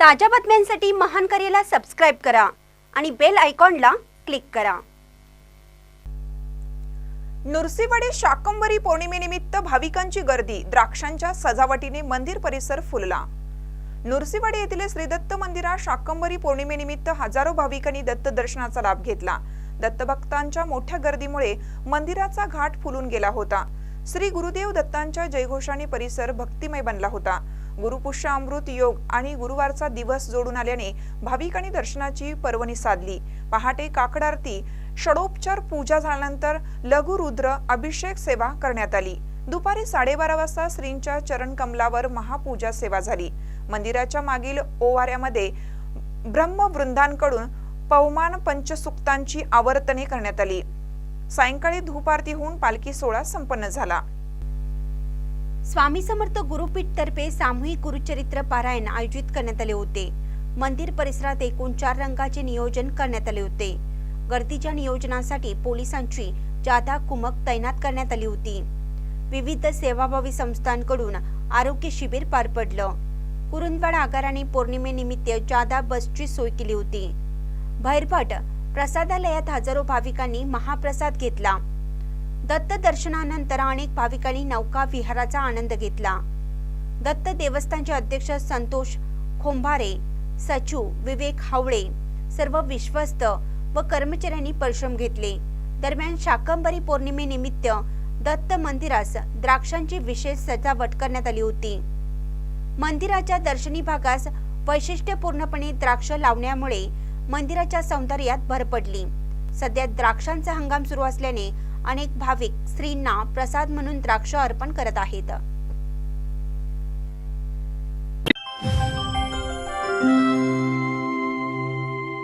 ताज्या बातम्यांसाठी महान करेला सबस्क्राईब करा आणि बेल आयकॉनला क्लिक करा. नुरसीवाडी शाकंभरी पौर्णिमेनिमित्त भाविकांची गर्दी. द्राक्षांच्या सजावटीने मंदिर परिसर फुलला. नुरसीवाडी येथील श्री दत्त मंदिरात शाकंभरी पौर्णिमेनिमित्त हजारो भाविकांनी दत्त दर्शनाचा लाभ घेतला. दत्तभक्तांच्या मोठ्या गर्दीमुळे मंदिराचा घाट फुलून गेला होता. श्री गुरुदेव दत्तांच्या जयघोषाने परिसर भक्तिमय बनला होता. गुरुपुष्य अमृत योग आणि गुरुवारचा दिवस जोडून आल्याने भाविकांनी दर्शनाची पर्वणी साधली. पहाटे काकड आरती षडोपचार पूजा झाल्यानंतर लघुरुद्र अभिषेक सेवा करण्यात आली. दुपारी साडेबारा वाजता श्रींच्या चरणकमलावर महापूजा सेवा झाली. मंदिराच्या मागील ओवाऱ्यामध्ये ब्रह्मवृंदांकडून पवमान पंचसुक्तांची आवर्तने करण्यात आली. सायंकाळी धूप आरती होऊन पालखी सोहळा संपन्न झाला. स्वामी समर्थ गुरुपीठ तर्फे सामूहिक गुरुचरित्र पारायण आयोजित करण्यात आले होते. मंदिर परिसरात एकूण चार रंगाचे नियोजन करण्यात आले होते. गर्दीच्या नियोजनासाठी पोलिसांची जादा कुमक तैनात करण्यात आली होती. विविध सेवाभावी संस्थांकडून आरोग्य शिबिर पार पडलं. कुरुंदवाड आगाराने पौर्णिमेनिमित्त जादा बसची सोय केली होती. भैरभट प्रसादालयात हजारो भाविकांनी महाप्रसाद घेतला. दत्त दर्शनानंतर अनेक भाविकांनी नौका विहाराचा आनंद घेतला. दत्त देवस्थानचे अध्यक्ष संतोष खोंभारे सचू विवेक हावळे सर्व विश्वस्त व कर्मचाऱ्यांनी परिश्रम घेतले. दरम्यान शाकंभरी पौर्णिमेनिमित्त दत्त मंदिरास द्राक्षांची विशेष सजावट करण्यात आली होती. मंदिराच्या दर्शनी भागास वैशिष्ट्यपूर्णपणे द्राक्ष लावण्यामुळे मंदिराच्या सौंदर्यात भर पडली. सध्या द्राक्षांचा हंगाम सुरू असल्याने अनेक भाविक स्त्रींना प्रसाद म्हणून द्राक्ष अर्पण करत आहेत.